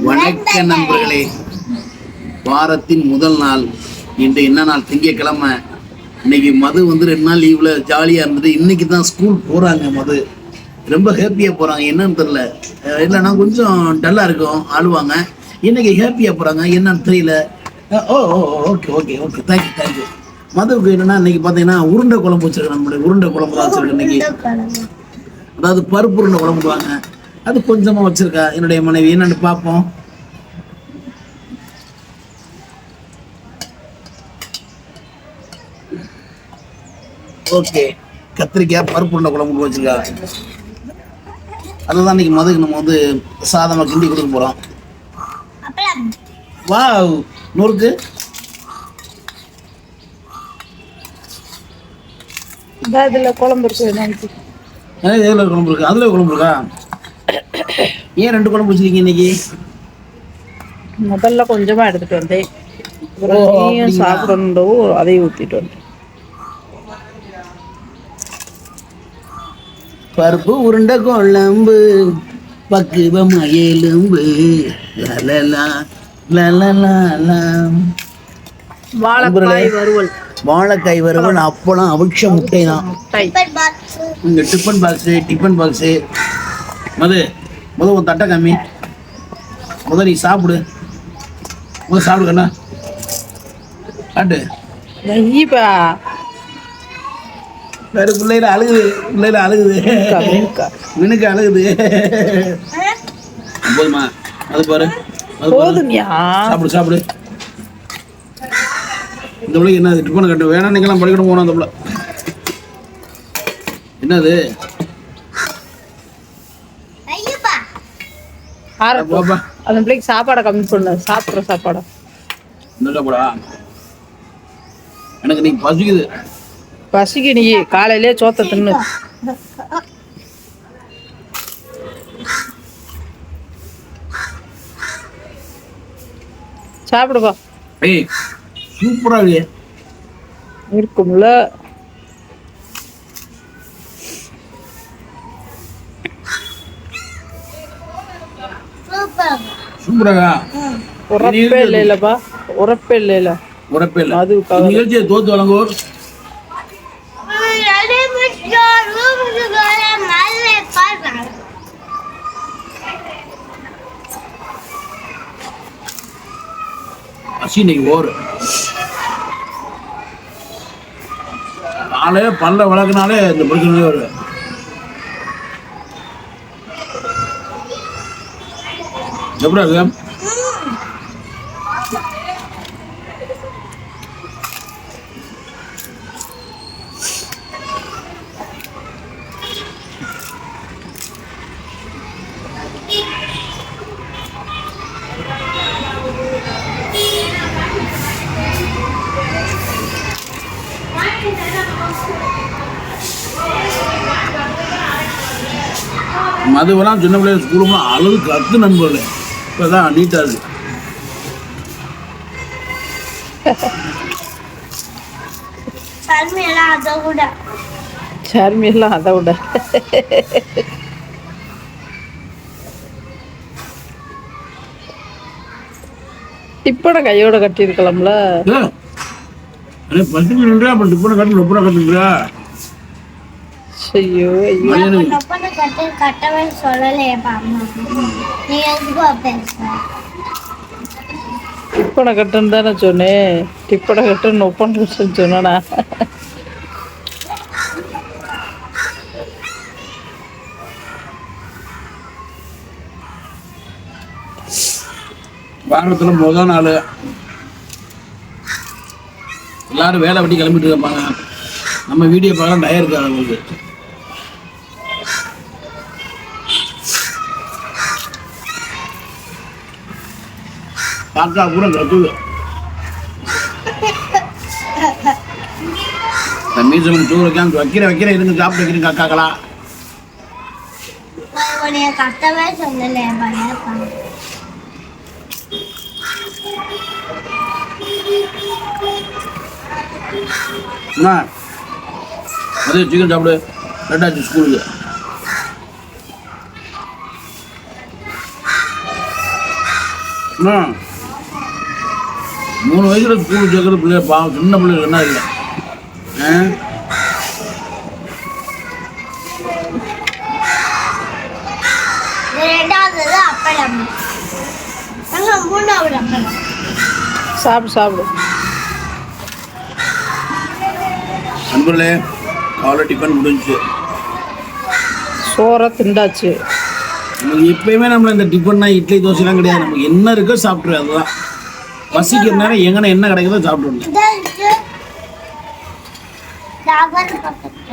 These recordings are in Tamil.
வணக்க நண்பர்களே. வாரத்தின் முதல் நாள். இன்று என்ன நாள்? திங்கக்கிழமை இன்னைக்கு மது வந்து ரெண்டு நாள் லீவ்ல ஜாலியா இருந்தது இன்னைக்கு தான் ஸ்கூல் போறாங்க மது. ரொம்ப ஹாப்பியா போறாங்க. என்னன்னு தெரியல. இல்லைன்னா கொஞ்சம் டல்லா இருக்கும். ஆளுவாங்க. இன்னைக்கு ஹாப்பியா போறாங்க. என்னன்னு தெரியல. ஓ ஓ okay okay okay thank you thank you மதுவுக்கு என்னன்னா இன்னைக்கு பார்த்தீங்கன்னா உருண்டை குழம்பு வச்சிருக்கேன் நம்மளுடைய உருண்டை குழம்பு தான் வச்சிருக்கேன் இன்னைக்கு. அதாவது பருப்பு உருண்டை குழம்புவாங்க. அது கொஞ்சமா வச்சிருக்கா. என்னுடைய மனைவி. என்னன்னு பார்ப்போம். ஓகே. கத்திரிக்காய் பருப்பு உருண்டை குழம்பு வச்சிருக்கா. அதுதான் இன்னைக்கு மதுக்கு நம்ம வந்து சாதமா கிண்டி கொடுக்க போறோம். வாவ். நூறுக்கு? இதுல குழம்பு இருக்கு எதில் குழம்பு இருக்கு? அதுல குழம்பு இருக்கா? ஏன் ரெண்டு குழம்பு வச்சிருக்கீங்க இன்னைக்கு? முதல்ல கொஞ்சமா எடுத்துட்டு வந்தேன். நீயும்? சாப்பிடணும் அதையும் ஊத்திட்டு வந்தேன். பருப்பு உருண்டை குழம்பு பக்குவம் எலும்பு வாழைக்காய் வறுவல். வாழைக்காய் வறுவல் அப்பளம் அவிச்ச முட்டை. தான் tiffin box tiffin box Madhu முத உன் தட்டை காமி. முத நீ சாப்பிடு. முத சாப்பிடு கண்ணா. காட்டு. நெய்ப்பா. வேற பிள்ளைல அழுகுது. பிள்ளைல அழுகுது. மினுக்கு அழுகுது. போதுமா? அது பாரு. போதுமியா. சாப்பிடு சாப்பிடு. இந்த பிள்ளைக்கு என்ன டிஃபன் கட்டு வேணாம் நீங்களாம் பள்ளிக்கூடம் போனோம் அந்த பிள்ளை. என்னது? அந்த பிள்ளைக்கு சாப்பாடை கம்மி பண்ணு. சாப்பிட்ற சாப்பாடை. எனக்கு நீ பசிக்குது. பசிக்கு நீ. காலையிலே சோத்த தின்னு. சாப்பிடுப்பா. ஏய் சூப்பரா இருக்கும்ல. சூப்பராக உரப்பே இல்லைல்லப்பா உரப்பே இல்லைல்ல உரப்பே இல்லை அதுக்காக நிகழ்ச்சியை தோத்து வழங்குவோர். இன்னைக்கு ஓர். நாளே பல்ல வளர்க்கனாலே இந்த பிரச்சனையே வருது எப்படி மதுவெல்லாம் சின்ன பிள்ளைங்க ஸ்கூலுக்குலாம் அழகு கத்து நண்பர்களே. இப்போதான் நீட்டாக இருக்கு சர்மியெல்லாம் அதை விட. இப்பட கையோட கட்டியிருக்கலாம்ல. ஏ, அண்ணே, பத்து மினிட் அப்போ டிப்பனை கட்டு முப்பது கட்டுங்களா ஐயோ ஐயோ. மதியானம் கட்டவே சொல்லலையேப்பா அம்மா. நீ எதுக்கு பேசுற? டிப்பனை கட்டுன்னு தானே சொன்னேன். டிப்பனை கட்டுன்னு ஒப்பனை சொன்னா வாரத்தில் முதல் நாள். எல்லாரும் வேலை வெட்டி கிளம்பிட்டு இருப்பாங்க நம்ம வீடியோ பார்க்கலாம் டயர் இருக்காது அவங்களுக்கு காக்கா கூட கத்துது மீசம் சூறு வைக்காம வைக்கிற வைக்கிற இருந்து சாப்பிட்டு கட்டவே சொல்லலையேப்பா ஏப்பா என்ன அதே சிக்கன் சாப்பிடு ரெண்டாச்சு ஸ்கூலுக்கு என்ன மூணு வயசுல ஸ்கூல் சேர்க்குற பிள்ளைய பாவம் சின்ன பிள்ளைகள் என்ன இல்லை? ஆ? இது ரெண்டாவது அப்பளம். நாங்க மூணாவது அப்பளம்? சாப்பிடு சாப்பிடு. நண்பர்களே காலை டிஃபன் முடிஞ்சுச்சு. சோறை திண்டாச்சு. நமக்கு எப்பயுமே நம்மள இந்த டிஃபன்னா இட்லி தோசைலாம் கிடையாது. நமக்கு என்ன இருக்கோ சாப்பிட்ரு அதுதான். பசிக்கிற நேரம் எங்கன என்ன கிடைக்குதோ பக்கத்து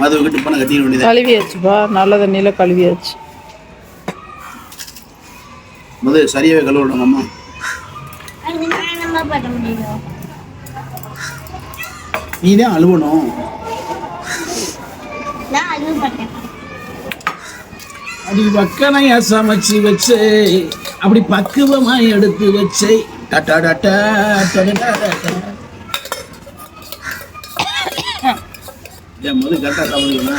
மதுவுக்கு டிஃபனை கட்டிட வேண்டியது கழுவியாச்சுப்பா. நல்ல தண்ணியில் கழுவியாச்சு. மது சரியாவே கழுவிடும் அம்மா? நீ தான் அழுவணும். நான் பண்ணேன் அப்படி பக்கனையா சமைச்சு வச்சு அப்படி பக்குவமா எடுத்து வச்சு டட்டா டட்டா டடடா டட்டா. ஏன் மது கரெக்டாக சாப்பிடுவீங்களா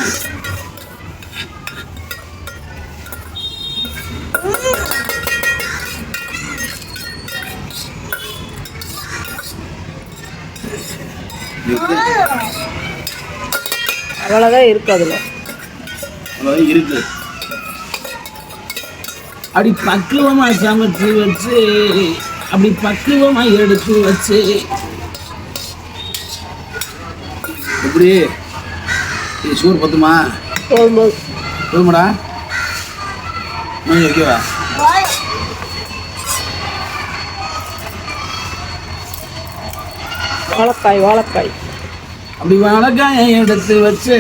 அவ்வளோதான் இருக்கு அதில். அவ்வளோ இருக்கு. அப்படி பக்குவமா சமைச்சு வச்சு அப்படி பக்குவமா எடுத்து வச்சு. எப்படி? சூர் பத்துமா? போதுமாடா. கொஞ்சம் ஓகேவா வாழைக்காய் வாழைக்காய். அப்படி வாழைக்காயை எடுத்து வச்சு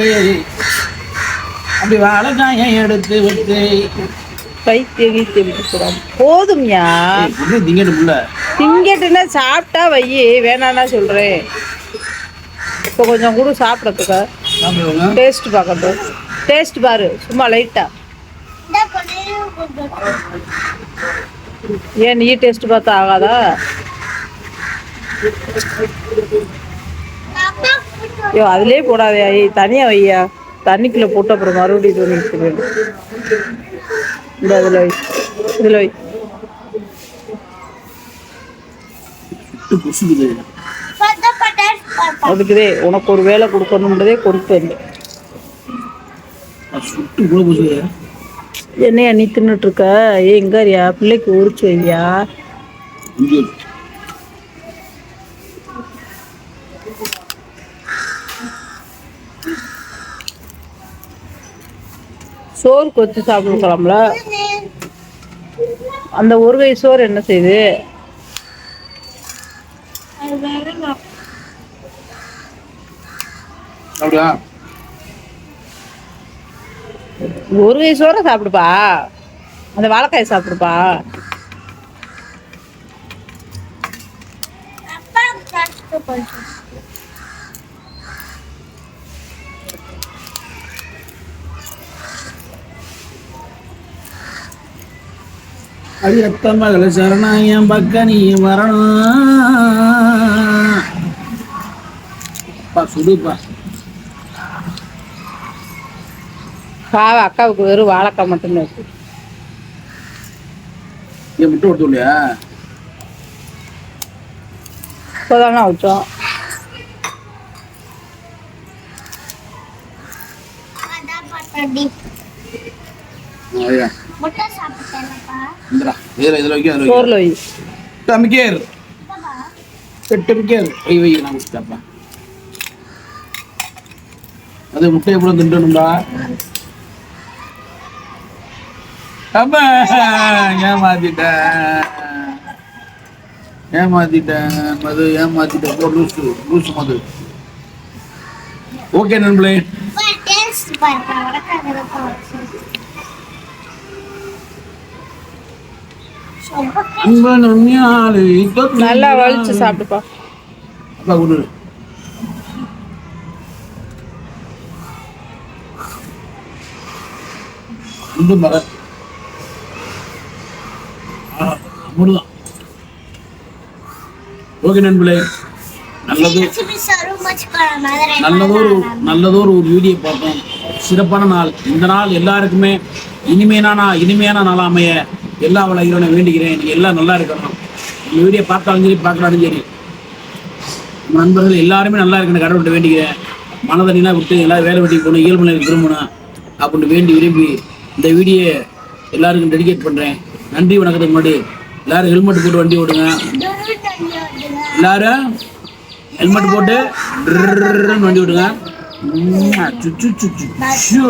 அப்படி வாழைக்காயை எடுத்து வச்சு. பைத்திய கீத்திய விட்டுக்கூடாது போதும்யா திங்கட்டுன்னா சாப்பிட்டா வையி வேணான்னா சொல்கிறேன் இப்போ கொஞ்சம் கூட சாப்பிட்றதுக்கு டேஸ்ட் பார்க்கட்டும் டேஸ்ட் பாரு சும்மா லைட்டாக ஏன் நீ டேஸ்ட் பார்த்தா ஆகாதா? ஐயோ அதுலேயே போடாதே ஐய் தனியாக வையா. தண்ணிக்குள்ளே போட்டு அப்புறம் மறுபடியும் இது பண்ணிட்டு இதில் வை. இதில் வை. சுட்டு அதுக்குதே உனக்கு ஒரு வேலை கொடுக்கணுன்றதே கொடுப்பேன் என்னையா நீ தின்னுட்டு இருக்க ஏ எங்காரியா பிள்ளைக்கு உரிச்சு வையா? Thank you. இங்கே சோறு கொத்தி சாப்பிடலாம்ல அந்த ஒரு வயசு சோறு என்ன செய்யுது ஒரு வயசு சோறை சாப்பிடுப்பா? அந்த வாழைக்காய் சாப்பிடுப்பா? அப்பா கஷ்ட அடி அத்த மகள சரணா என் பக்க நீ வரணும். பா சுடுப்பா பாவ அக்காவுக்கு வெறும் வாழைக்காய் மட்டும்தான் இருக்கு. ஏன் முட்டை கொடுத்து இல்லையா இப்போதானே வச்சோம் அதான் பட்டாடி ஐயா முட்டை சாப்பிட்டேன்ப்பா. இந்தடா இதில் இதில் வைக்க அதில் வைக்க. சோறில் வை. மிக்கேர் பாப்பா எட்டு மிக்கேர் வை வை நான் கொடுத்தாப்பா அது முட்டை எப்படி திண்டணும்டா அப்பா ஏமாத்திட்டேன். ஏமாத்திட்டேன் மது ஏமாத்திட்டேன். போ லூசு லூசு மது. ஓகே நண்பர்களே. நல்லா வலிச்சு சாப்பிடுப்பா. இந்த மகன் அவ்வளோதான் ஓகே நண்பர்களே நல்லது. நல்லதொரு நல்லதொரு ஒரு வீடியோ பார்த்தோம் சிறப்பான நாள். இந்த நாள் எல்லாருக்குமே இனிமையான இனிமையான நாளாக அமைய எல்லா வள இறைவனை வேண்டிக்கிறேன் எல்லாம் நல்லா இருக்கணும். இந்த வீடியோ பார்த்தாலும் சரி பார்க்கலாலும் சரி. நண்பர்கள் எல்லாருமே நல்லா இருக்கணும். கடவுள்கிட்ட வேண்டிக்கிறேன் மனதனிலாம் விட்டு எல்லாரும் வேலை வெட்டி போகணும் இயல்பு நிலைக்கு திரும்பணும் அப்படின்னு வேண்டி விரும்பி இந்த வீடியோ எல்லாருக்கும் டெடிகேட் பண்ணுறேன் நன்றி வணக்கத்துக்கு முன்னாடி எல்லாரும் ஹெல்மெட் போட்டு வண்டி ஓடுங்க. எல்லாரும் ஹெல்மெட் போட்டு வண்டி விடுங்க சுச்சு சு, சு, சு, சு.